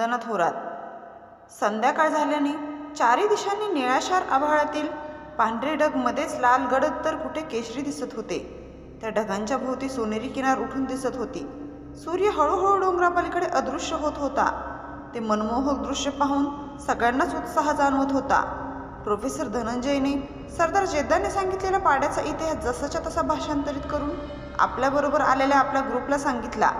दनथोरात संध्याकाळ झाल्याने चारी दिशांनी निळाशार आभाळातील पांढरे ढग मध्येच लाल गडद तर कुठे केशरी दिसत होते. त्या ढगांच्या भोवती सोनेरी किनार उठून दिसत होती. सूर्य हळूहळू डोंगरापलीकडे अदृश्य होत होता. ते मनमोहक दृश्य पाहून सगळ्यांनाच उत्साह जाणवत होता. प्रोफेसर धनंजयने सरदार जेद्दाने सांगितलेला पाड्याचा इतिहास जसाच्या तसा भाषांतरित करून आपल्याबरोबर आलेल्या आपल्या ग्रुपला सांगितला.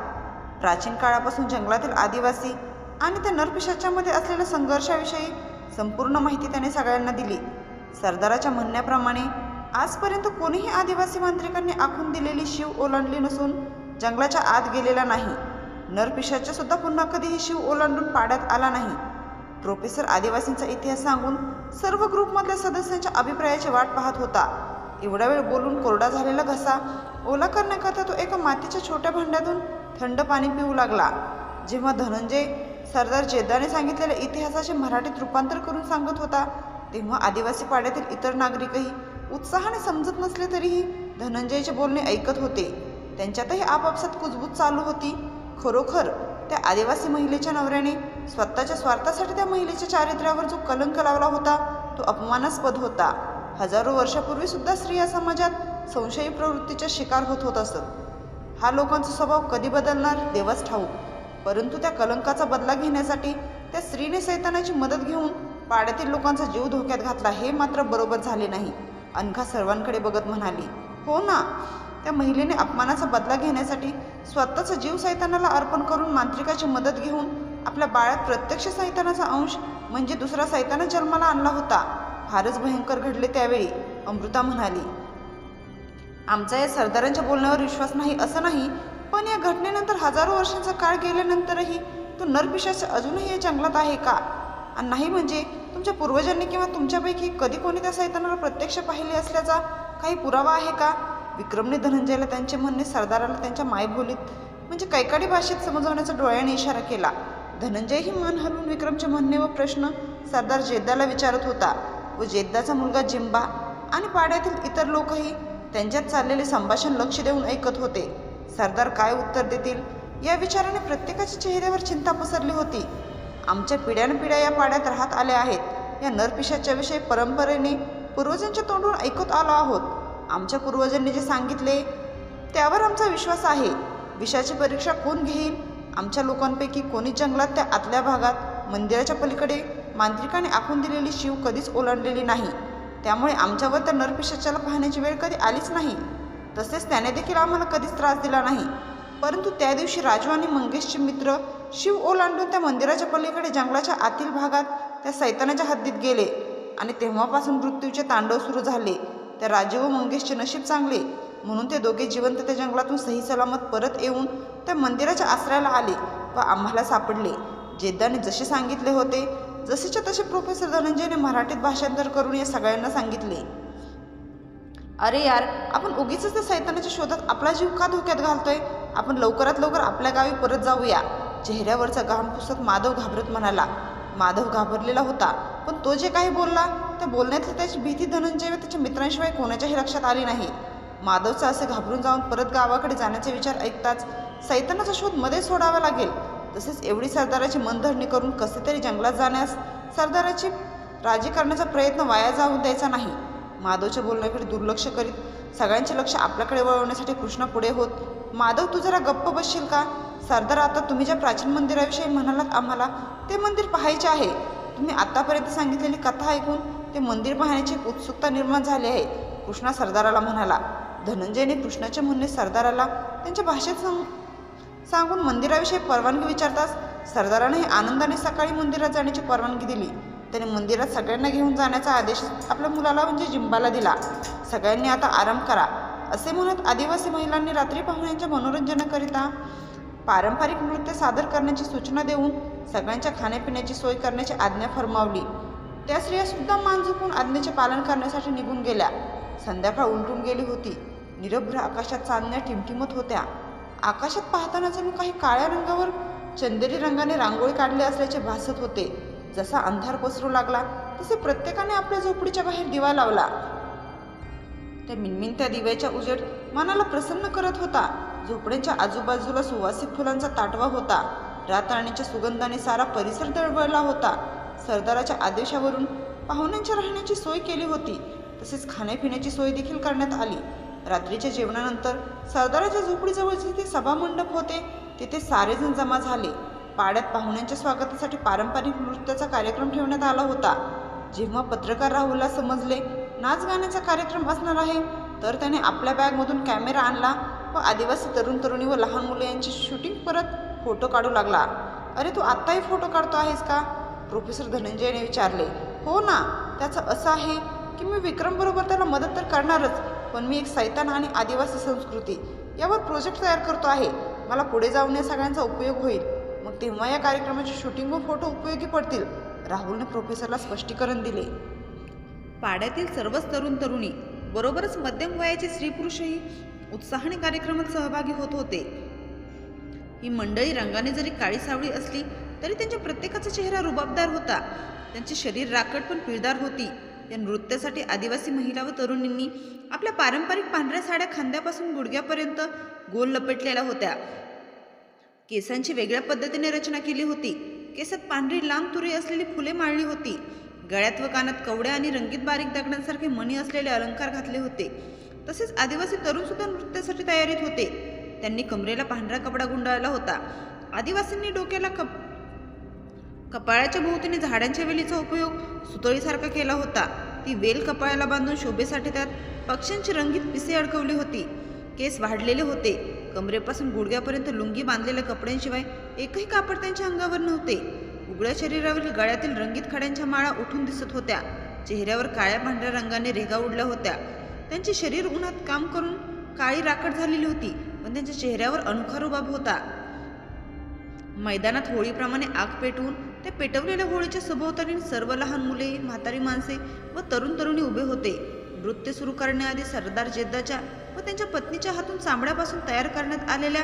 प्राचीन काळापासून जंगलातील आदिवासी आणि त्या नरपिशाच्यामध्ये असलेल्या संघर्षाविषयी संपूर्ण माहिती त्याने सगळ्यांना दिली. सरदाराच्या म्हणण्याप्रमाणे आजपर्यंत कोणीही आदिवासी मांत्रिकांनी आखून दिलेली शिव ओलांडली नसून जंगलाच्या आत गेलेला नाही. नरपिशाच्या सुद्धा पुन्हा कधीही शिव ओलांडून पाड्यात आला नाही. प्रोफेसर आदिवासींचा इतिहास सांगून सर्व ग्रुपमधल्या सदस्यांच्या अभिप्रायाची वाट पाहत होता. एवढा वेळ बोलून कोरडा झालेला घसा ओला करण्याकरता तो एका मातीच्या छोट्या भांड्यातून थंड पाणी पिऊ लागला. जेव्हा धनंजय सरदार जेद्दाने सांगितलेल्या इतिहासाचे मराठीत रूपांतर करून सांगत होता तेव्हा आदिवासी पाड्यातील इतर नागरिकही उत्साहाने समजत नसले तरीही धनंजयचे बोलणे ऐकत होते. त्यांच्यातही आपापसात कुजबूज चालू होती. खरोखर त्या आदिवासी महिलेच्या नवऱ्याने स्वतःच्या स्वार्थासाठी त्या महिलेच्या चारित्र्यावर जो कलंक लावला होता तो अपमानास्पद होता. हजारो वर्षापूर्वी सुद्धा स्त्रिया समाजात संशयी प्रवृत्तीच्या शिकार होत होत असत. हा लोकांचा स्वभाव कधी बदलणार? देवाच ठाऊक. परंतु त्या कलंकाचा बदला घेण्यासाठी त्या स्त्रीने सैतानाची मदत घेऊन पाड्यातील लोकांचा जीव धोक्यात घातला हे मात्र बरोबर झाले नाही. अनघा सर्वांकडे बघत म्हणाली हो ना. त्या महिलेने अपमानाचा बदला घेण्यासाठी स्वतःचा जीव सैतानाला अर्पण करून मांत्रिकाची मदत घेऊन आपल्या बाळात प्रत्यक्ष सैतानाचा अंश म्हणजे दुसरा सैताना जन्माला आणला होता. फारच भयंकर घडले त्यावेळी अमृता म्हणाली. आमचा या सरदारांच्या बोलण्यावर विश्वास नाही असं नाही पण या घटनेनंतर हजारो वर्षांचा काळ गेल्यानंतरही तो नरपिशाच अजूनही या जंगलात आहे का? आणि नाही म्हणजे तुमच्या पूर्वजांनी किंवा तुमच्यापैकी कधी कोणी त्या सैतानाला प्रत्यक्ष पाहिले असल्याचा काही पुरावा आहे का? विक्रमने धनंजयला त्यांचे म्हणणे सरदाराला त्यांच्या मायबोलीत म्हणजे कैकाडी भाषेत समजवण्याचा डोळ्याने इशारा केला. धनंजयही मन हलवून विक्रमचे म्हणणे व प्रश्न सरदार जेद्दाला विचारत होता. व जेद्दाचा मुलगा जिंबा आणि पाड्यातील इतर लोकही त्यांच्यात चाललेले संभाषण लक्ष देऊन ऐकत होते. सरदार काय उत्तर देतील? या विचाराने प्रत्येकाच्या चेहऱ्यावर चिंता पसरली होती. आमच्या पिढ्यानपिढ्या या पाड्यात राहत आल्या आहेत. या नरपिशाच्या विषयी परंपरेने पूर्वजांच्या तोंडून ऐकत आलो आहोत. आमच्या पूर्वजांनी जे सांगितले त्यावर आमचा विश्वास आहे. विषाची परीक्षा कोण घेईल? आमच्या लोकांपैकी कोणी जंगलात त्या आतल्या भागात मंदिराच्या पलीकडे मांत्रिकाने आखून दिलेली शिव कधीच ओलांडलेली नाही. त्यामुळे आमच्यावर त्या नरपिशाच्याला पाहण्याची वेळ कधी आलीच नाही. तसेच त्याने देखील आम्हाला कधीच त्रास दिला नाही. परंतु त्या दिवशी राजू आणि मंगेशचे मित्र शिव ओलांडून त्या मंदिराच्या पलीकडे जंगलाच्या आतील भागात त्या सैतानाच्या हद्दीत गेले आणि तेव्हापासून मृत्यूचे तांडव सुरू झाले. त्या राजू व मंगेशचे नशीब चांगले म्हणून ते दोघे जिवंत त्या जंगलातून सही सलामत परत येऊन त्या मंदिराच्या आश्रयाला आले व आम्हाला सापडले. जेद्दाने जसे सांगितले होते जसेच्या तसे प्रोफेसर धनंजयने मराठीत भाषांतर करून या सगळ्यांना सांगितले. अरे यार आपण उगीच त्या सैतानाच्या शोधात आपला जीव का धोक्यात घालतोय? आपण लवकरात लवकर आपल्या गावी परत जाऊया. चेहऱ्यावरचा घाम पुसत माधव घाबरत म्हणाला. माधव घाबरलेला होता पण तो जे काही बोलला त्या बोलण्यातली त्याची भीती धनंजय व त्याच्या मित्रांशिवाय कोणाच्याही लक्षात आली नाही. माधवचा असे घाबरून जाऊन परत गावाकडे जाण्याचे विचार ऐकताच सैतानाचा शोधमध्ये सोडावा लागेल. तसेच एवढी सरदाराची मनधरणी करून कसे तरी जंगलात जाण्यास सरदाराची राजी करण्याचा प्रयत्न वाया जाऊ द्यायचा नाही. माधवच्या बोलण्याकडे दुर्लक्ष करीत सगळ्यांचे लक्ष आपल्याकडे वळवण्यासाठी कृष्णा पुढे होत माधव तू जरा गप्प बसशील का? सरदार आता तुम्ही ज्या प्राचीन मंदिराविषयी म्हणालात आम्हाला ते मंदिर पाहायचे आहे. तुम्ही आत्तापर्यंत सांगितलेली कथा ऐकून ते मंदिर पाहण्याची उत्सुकता निर्माण झाली आहे कृष्णा सरदाराला म्हणाला. धनंजयने कृष्णाचे म्हणणे सरदाराला त्यांच्या भाषेत सांग सांगून मंदिराविषयी परवानगी विचारताच सरदाराने आनंदाने सकाळी मंदिरात जाण्याची परवानगी दिली. त्याने मंदिरात सगळ्यांना घेऊन जाण्याचा आदेश आपल्या मुलाला म्हणजे जिंबाला दिला. सगळ्यांनी आता आराम करा असे म्हणत आदिवासी महिलांनी रात्री पाहुण्यांच्या मनोरंजनाकरिता पारंपरिक नृत्य सादर करण्याची सूचना देऊन सगळ्यांच्या खाण्यापिण्याची सोय करण्याची आज्ञा फरमावली. त्या स्त्रियासुद्धा मान झुकून आज्ञेचे पालन करण्यासाठी निघून गेल्या. संध्याकाळ उलटून गेली होती. निरभ्र आकाशात चांदण्या टिमटिमत होत्या. आकाशात पाहताना जणू काही काळ्या रंगावर चंदेरी रंगाने रांगोळी काढली असल्याचे भासत होते. जसा अंधार पसरू लागला तसे प्रत्येकाने आपल्या झोपडीच्या बाहेर दिवा लावला. त्या मिनमिनत्या दिव्याच्या उजेड मनाला प्रसन्न करत होता. झोपड्यांच्या आजूबाजूला सुवासिक फुलांचा ताटवा होता. रातराणीच्या सुगंधाने सारा परिसर दळवळला होता. सरदाराच्या आदेशावरून पाहुण्यांच्या राहण्याची सोय केली होती. तसेच खाण्यापिण्याची सोय देखील करण्यात आली. रात्रीच्या जेवणानंतर सरदाराच्या झोपडीजवळ जिथे सभामंडप होते तिथे सारेजण जमा झाले. पाड्यात पाहुण्यांच्या स्वागतासाठी पारंपरिक नृत्याचा कार्यक्रम ठेवण्यात आला होता. जेव्हा पत्रकार राहुलला समजले नाच गाण्याचा कार्यक्रम असणार आहे तर त्याने आपल्या बॅगमधून कॅमेरा आणला व आदिवासी तरुण तरुणी व लहान मुले यांची शूटिंग परत फोटो काढू लागला. अरे तू आत्ताही फोटो काढतो आहेस का? प्रोफेसर धनंजयने विचारले. हो ना त्याचं असं आहे की मी विक्रमबरोबर त्याला मदत तर करणारच पण मी एक सैतान आणि आदिवासी संस्कृती. यावर प्रोजेक्ट तयार करतो आहे. मला पुढे जाऊन या सगळ्यांचा उपयोग होईल. मग तेव्हा या कार्यक्रमाचे शूटिंग व फोटो उपयोगी पडतील? राहुलने प्रोफेसरला स्पष्टीकरण दिले. पाड्यातील सर्वच तरुण तरुणी बरोबरच मध्यम वयाचे स्त्री पुरुषही उत्साहाने कार्यक्रमात सहभागी होत होते. ही मंडळी रंगाने जरी काळी सावळी असली तरी त्यांच्या प्रत्येकाचा चेहरा रुबाबदार होता. त्यांचे शरीर राकट पण पिळदार होती. या नृत्यासाठी आदिवासी महिला व तरुणींनी आपल्या पारंपरिक पांढऱ्या साड्या खांद्यापासून गुडघ्यापर्यंत गोल लपेटलेल्या होत्या. केसांची वेगळ्या पद्धतीने रचना केली होती. केसात पांढरी लांब तुरी असलेली फुले माळली होती. गळ्यात व कानात कवड्या आणि रंगीत बारीक दगडांसारखे मणी असलेले अलंकार घातले होते. तसेच आदिवासी तरुण सुद्धा नृत्यासाठी तयारीत होते. त्यांनी कमरेला पांढरा कपडा गुंडाळला होता. आदिवासींनी डोक्याला कप कपाळाच्या भोवतीने झाडांच्या वेलीचा उपयोग सुतळीसारखा केला होता. ती वेल कपाळाला बांधून शोभेसाठी त्यात पक्ष्यांची रंगीत पिसे अडकवली होती. केस वाढलेले होते. कमरेपासून गुडघ्यापर्यंत लुंगी बांधलेल्या कपड्यांशिवाय एकही कापड त्यांच्या अंगावर नव्हते. उघड्या शरीरावरील गळ्यातील रंगीत खड्यांच्या माळा उठून दिसत होत्या. चेहऱ्यावर काळ्या पांढऱ्या रंगाने रेगा उडल्या होत्या. त्यांचे शरीर उन्हात काम करून काळी राखड झालेली होती पण त्यांच्या चेहऱ्यावर अनोखा रुबाब होता. मैदानात होळीप्रमाणे आग पेटवून त्या पेटवलेल्या होळीच्या सभोवताली सर्व लहान मुले म्हातारी माणसे व तरुण तरुणी उभे होते. नृत्य सुरू करण्याआधी सरदार जेद्दाच्या व त्यांच्या पत्नीच्या हातून चांबड्यापासून तयार करण्यात आलेल्या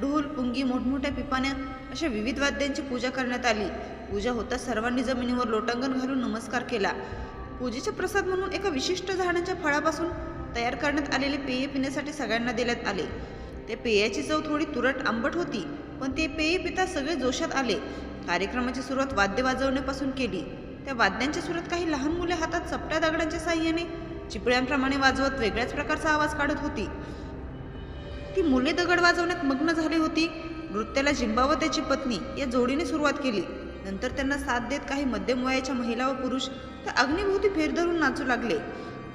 ढोल पुंगी मोठमोठ्या पिपाण्या अशा विविध वाद्यांची पूजा करण्यात आली. पूजा होता सर्वांनी जमिनीवर लोटांगण घालून नमस्कार केला. पूजेचा प्रसाद म्हणून एका विशिष्ट झाडाच्या फळापासून तयार करण्यात आलेले पेय पिण्यासाठी सगळ्यांना देण्यात आले. ते पेयाची चव थोडी तुरट आंबट होती पण ते पेय पिता सगळे जोशात आले. कार्यक्रमाची सुरुवात वाद्य वाजवण्यापासून केली. त्या वाद्यांच्या सुरात काही लहान मुले हातात चपट्या दगडांच्या साह्याने चिपळ्यांप्रमाणे वाजवत वेगळ्याच प्रकारचा आवाज काढत होती. ती मुले दगड वाजवण्यात मग्न झाली होती. नृत्याला जिंबा व त्याची पत्नी या जोडीने सुरुवात केली. नंतर त्यांना साथ देत काही मध्यम वयाच्या महिला व पुरुष त्या अग्निभोवती फेर धरून नाचू लागले.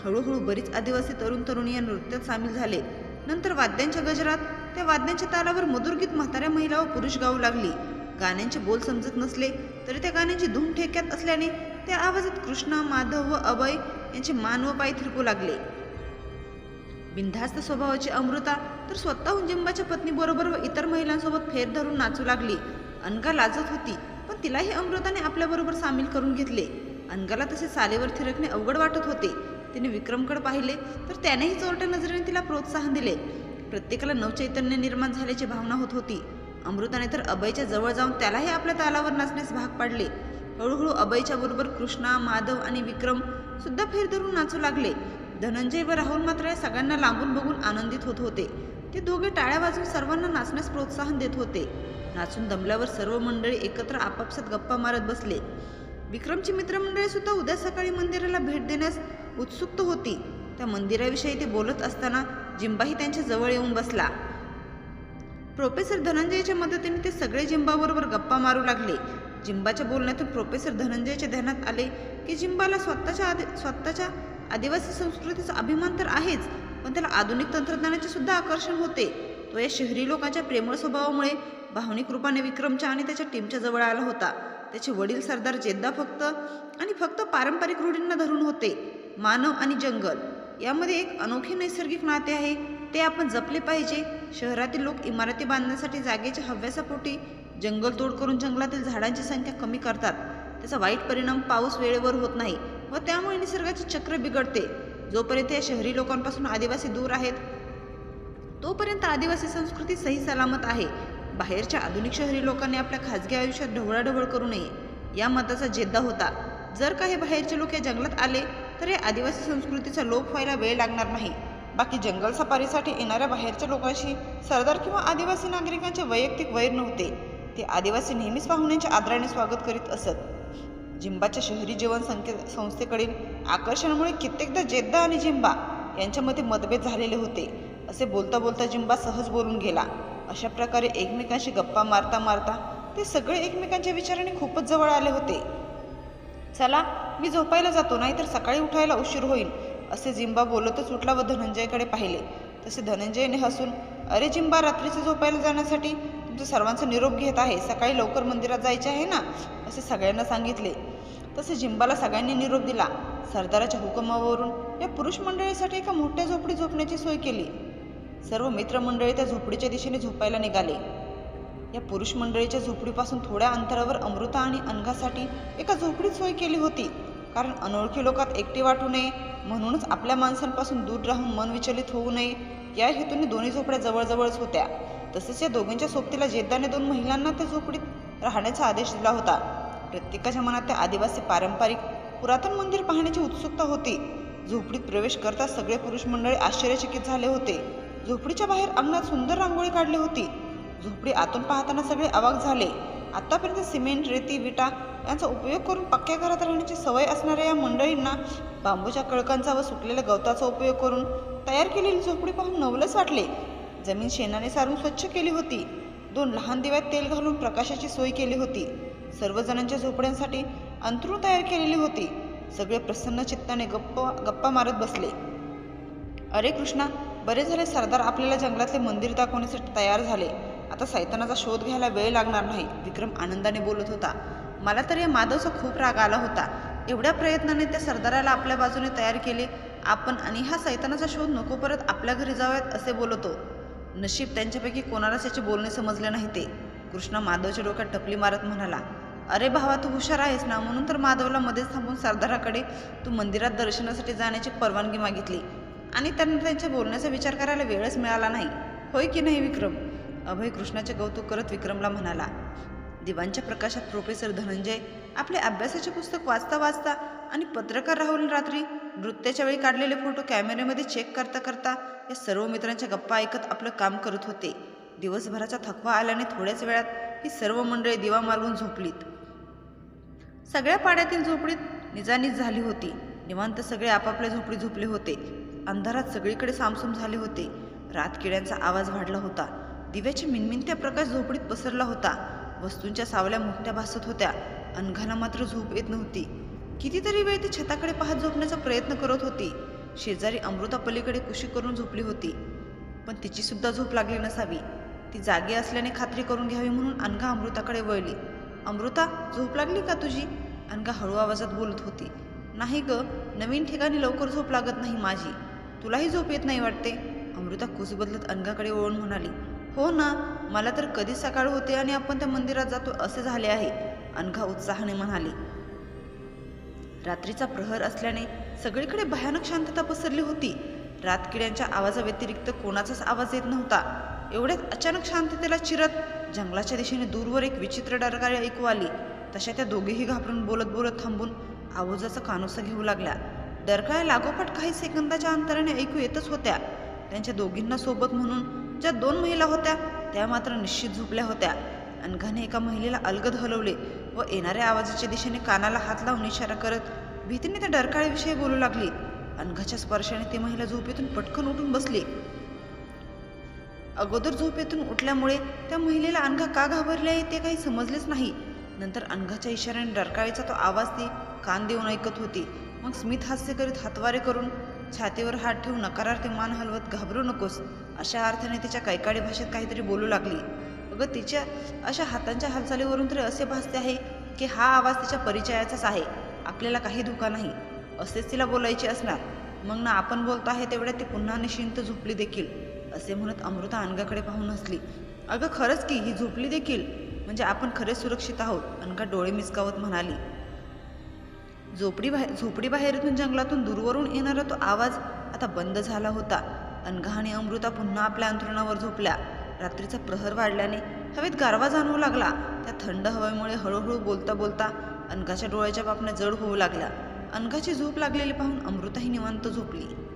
हळूहळू बरीच आदिवासी तरुण तरुणी या नृत्यात सामील झाले. नंतर वाद्यांच्या गजरात त्या वाद्यांच्या तालावर मधुर गीत म्हाताऱ्या महिला व पुरुष गाऊ लागली. गाण्यांचे बोल समजत नसले तरी त्या गाण्यांची धूम ठेक्यात असल्याने त्या आवाजात कृष्णा माधव व अभय यांचे मान व पाय थिरकू लागले. बिनधास्त स्वभावाची अमृता तर स्वतःहून जिंबाच्या पत्नीबरोबर व इतर महिलांसोबत फेर धरून नाचू लागली. अनगा लाजत होती पण तिलाही अमृताने आपल्याबरोबर सामील करून घेतले. अनगाला तसे सालेवर थिरकणे अवघड वाटत होते. तिने विक्रमकडे पाहिले तर त्यानेही चोरट्या नजरेने तिला प्रोत्साहन दिले. प्रत्येकाला नवचैतन्य निर्माण झाल्याची भावना होत होती. अमृताने तर अभयच्या जवळ जाऊन त्यालाही आपल्या तालावर नाचण्यास भाग पाडले. हळूहळू अभयच्या बरोबर कृष्णा माधव आणि विक्रम सुद्धा फेर धरून नाचू लागले. धनंजय व राहुल मात्र या सगळ्यांना लांबून बघून आनंदित होत होते. ते दोघे टाळ्या वाजून सर्वांना नाचण्यास प्रोत्साहन देत होते. नाचून दमल्यावर सर्व मंडळी एकत्र आपापसात गप्पा मारत बसले. विक्रमची मित्रमंडळी सुद्धा उद्या सकाळी मंदिराला भेट देण्यास उत्सुक होती. त्या मंदिराविषयी ते बोलत असताना जिंबाही त्यांच्या जवळ येऊन बसला. प्रोफेसर धनंजयच्या मदतीने ते सगळे जिंबाबरोबर गप्पा मारू लागले. जिंबाच्या बोलण्यातून प्रोफेसर धनंजयच्या ध्यानात आले की जिंबाला स्वतःच्या आदि स्वतःच्या आदिवासी संस्कृतीचा अभिमान तर आहेच पण त्याला आधुनिक तंत्रज्ञानाचे सुद्धा आकर्षण होते. तो या शहरी लोकांच्या प्रेमळ स्वभावामुळे भावनिक रूपाने विक्रमच्या आणि त्याच्या टीमच्या जवळ आला होता. त्याचे वडील सरदार जेद्दा फक्त आणि फक्त पारंपरिक रूढींना धरून होते. मानव आणि जंगल यामध्ये एक अनोखे नैसर्गिक नाते आहे. ते आपण जपले पाहिजे. शहरातील लोक इमारती बांधण्यासाठी जागेच्या हव्यासापोटी जंगलतोड करून जंगलातील झाडांची संख्या कमी करतात. त्याचा वाईट परिणाम पाऊस वेळेवर होत नाही व त्यामुळे निसर्गाचे चक्र बिघडते. जोपर्यंत या शहरी लोकांपासून आदिवासी दूर आहेत तोपर्यंत आदिवासी संस्कृती सही सलामत आहे. बाहेरच्या आधुनिक शहरी लोकांनी आपल्या खाजगी आयुष्यात ढवळाढवळ करू नये. या मताचा जेद्दा होता. जर काही बाहेरचे लोक या जंगलात आले तर या आदिवासी संस्कृतीचा लोप व्हायला वेळ लागणार नाही. बाकी जंगल सफारीसाठी येणाऱ्या बाहेरच्या लोकांशी सरदार किंवा आदिवासी नागरिकांचे वैयक्तिक वैर नव्हते. ते आदिवासी नेहमीच पाहुण्यांचे आदराने स्वागत करीत असत. जिंबाच्या शहरी जीवन संके संस्थेकडील आकर्षणामुळे कित्येकदा जेद्दा आणि जिंबा यांच्यामध्ये मतभेद झालेले होते असे बोलता बोलता जिंबा सहज बोलून गेला. अशा प्रकारे एकमेकांशी गप्पा मारता मारता ते सगळे एकमेकांच्या विचाराने खूपच जवळ आले होते. चला मी झोपायला जातो नाहीतर सकाळी उठायला उशीर होईल असे जिंबा बोलतच उठला व धनंजयकडे पाहिले. तसे धनंजयने हसून अरे जिंबा रात्रीचे झोपायला जाण्यासाठी तुमच्या सर्वांचा निरोप घेत आहे सकाळी लवकर मंदिरात जायचे आहे ना असे सगळ्यांना सांगितले. तसे जिंबाला सगळ्यांनी निरोप दिला. सरदाराच्या हुकुमावरून या पुरुष मंडळीसाठी एका मोठ्या झोपडी झोपण्याची सोय केली. सर्व मित्रमंडळी त्या झोपडीच्या दिशेने झोपायला निघाले. या पुरुष मंडळीच्या झोपडीपासून थोड्या अंतरावर अमृता आणि अनघासाठी एका झोपडीत सोय केली होती. कारण अनोळखी लोकात एकटे वाटू नये म्हणूनच आपल्या माणसांपासून दूर राहून मन विचलित होऊ नये या हेतूने दोन्ही झोपड्या जवळजवळच होत्या. तसेच या दोघांच्या सोबतीला जेद्दाने दोन महिलांना त्या झोपडीत राहण्याचा आदेश दिला होता. प्रत्येकाच्या मनात त्या आदिवासी पारंपरिक पुरातन मंदिर पाहण्याची उत्सुकता होती. झोपडीत प्रवेश करता सगळे पुरुष मंडळी आश्चर्यचकित झाले होते. झोपडीच्या बाहेर अंगणात सुंदर रांगोळी काढली होती. झोपडी आतून पाहताना सगळे अवाक झाले. आतापर्यंत सिमेंट रेती विटा यांचा उपयोग करून पक्क्या घरात राहण्याची सवय असणाऱ्या या मंडळींना बांबूच्या कळकांचा व सुकलेल्या गवताचा उपयोग करून तयार केलेली झोपडी पाहून नवलच वाटले. जमीन शेणाने सारून स्वच्छ केली होती. दोन लहान दिव्यात तेल घालून प्रकाशाची सोय केली होती. सर्वजणांच्या झोपड्यांसाठी अंथरूण तयार केलेली होती. सगळे प्रसन्न चित्ताने गप्पा गप्पा मारत बसले. अरे कृष्णा बरे झाले सरदार आपल्याला जंगलातले मंदिर दाखवण्यासाठी तयार झाले. आता सैतानाचा शोध घ्यायला वेळ लागणार नाही विक्रम आनंदाने बोलत होता. मला तर या माधवचा खूप राग आला होता. एवढ्या प्रयत्नाने त्या सरदाराला आपल्या बाजूने तयार केले. आपण आणि हा सैतानाचा शोध नको परत आपल्या घरी जाऊयात असे बोलतो. नशीब त्यांच्यापैकी कोणालाच याचे बोलणे समजले नाही ते. कृष्णा माधवच्या डोक्यात टपली मारत म्हणाला अरे भावा तू हुशार आहेस ना? म्हणून तर माधवला मध्येच थांबून सरदाराकडे तू मंदिरात दर्शनासाठी जाण्याची परवानगी मागितली. आणि त्यांना त्यांच्या बोलण्याचा विचार करायला वेळच मिळाला नाही. होय की नाही विक्रम? अभय कृष्णाचे कौतुक करत विक्रमला म्हणाला दिवांच्या प्रकाशात प्रोफेसर धनंजय आपले अभ्यासाचे पुस्तक वाचता वाचता आणि पत्रकार राहुल रात्री नृत्याच्या वेळी काढलेले फोटो कॅमेऱ्यामध्ये चेक करता करता या सर्व मित्रांच्या गप्पा ऐकत आपलं काम करत होते. दिवसभराचा थकवा आल्याने थोड्याच वेळात ही सर्व मंडळी दिवा मालवून झोपलीत. सगळ्या पाड्यातील झोपडीत निजानीज झाली होती. निवांत सगळे आपापल्या झोपडी झोपले होते. अंधारात सगळीकडे सामसूम झाले होते. रातकिड्यांचा आवाज वाढला होता. दिव्याच्या मिनमिनत्या प्रकाश झोपडीत पसरला होता. वस्तूंच्या सावल्या मोठ्या भासत होत्या. अनघाला मात्र झोप येत नव्हती. कितीतरी वेळ ती छताकडे पाहत झोपण्याचा प्रयत्न करत होती. शेजारी अमृता पलीकडे कुशी करून झोपली होती. पण तिची सुद्धा झोप लागली नसावी. ती जागी असल्याने खात्री करून घ्यावी म्हणून अनघा अमृताकडे वळली. अमृता झोप लागली का तुझी? अनघा हळू आवाजात बोलत होती. नाही ग नवीन ठिकाणी लवकर झोप लागत नाही माझी. तुलाही झोप येत नाही वाटते? अमृता कुस बदलत अनघाकडे वळून म्हणाली. हो ना मला तर कधी सकाळ होते आणि आपण त्या मंदिरात जातो असे झाले आहे अनघा उत्साहाने म्हणाली. रात्रीचा प्रहर असल्याने सगळीकडे भयानक शांतता पसरली होती. रातकिड्यांच्या आवाजाव्यतिरिक्त कोणाचाच आवाज येत नव्हता. एवढ्यात अचानक शांततेला चिरत जंगलाच्या दिशेने दूरवर एक विचित्र डरकाळी ऐकू आली. तशा त्या दोघेही घाबरून बोलत बोलत थांबून आवाजाचा कानोसा घेऊ लागल्या. डरकाळ्या लागोपाठ काही सेकंदाच्या अंतराने ऐकू येतच होत्या. त्यांच्या दोघींना सोबत म्हणून ज्या दोन महिला होत्या त्या मात्र निश्चित झोपल्या होत्या. अनघाने एका महिलेला अलगद हलवले. व येणाऱ्या आवाजाच्या दिशेने कानाला हात लावून इशारा करत भीतीने त्या डरकाळीविषयी बोलू लागली अनघाच्या स्पर्शाने ती महिला झोपेतून पटकन उठून बसली. अगोदर झोपेतून उठल्यामुळे त्या महिलेला अनघा का घाबरली आहे ते काही समजलेच नाही. नंतर अनघाच्या इशाऱ्याने डरकाळीचा तो आवाज ती कान देऊन ऐकत होती. मग स्मित हास्य करीत हातवारे करून छातीवर हात ठेवून नकारार्थी मान हलवत घाबरू नकोस अशा अर्थाने तिच्या कैकाडी भाषेत काहीतरी बोलू लागली. अगं तिच्या अशा हातांच्या हालचालीवरून तरी असे भासते आहे की हा आवाज तिच्या परिचयाचाच आहे. आपल्याला काही धोका नाही. असेच तिला बोलायचे असणार. मग ना आपण बोलतो आहे तेवढ्या ती पुन्हा निश्चिंत झोपली देखील. असे म्हणत अमृता अनघाकडे पाहून हसली. अगं खरंच की ही झोपली देखील? म्हणजे आपण खरेच सुरक्षित आहोत अनघा डोळे मिसकावत म्हणाली. झोपडी बाहेर झोपडी बाहेरून जंगलातून दूरवरून येणारा तो आवाज आता बंद झाला होता. अनघा आणि अमृता पुन्हा आपल्या अंथरुणावर झोपल्या. रात्रीचा प्रहर वाढल्याने हवेत गारवा जाणवू लागला. त्या थंड हवेमुळे हळूहळू बोलता बोलता अनघाच्या डोळ्याच्या पापण्या जड होऊ लागल्या. अनघाची झोप लागलेली पाहून अमृताही निवांत झोपली.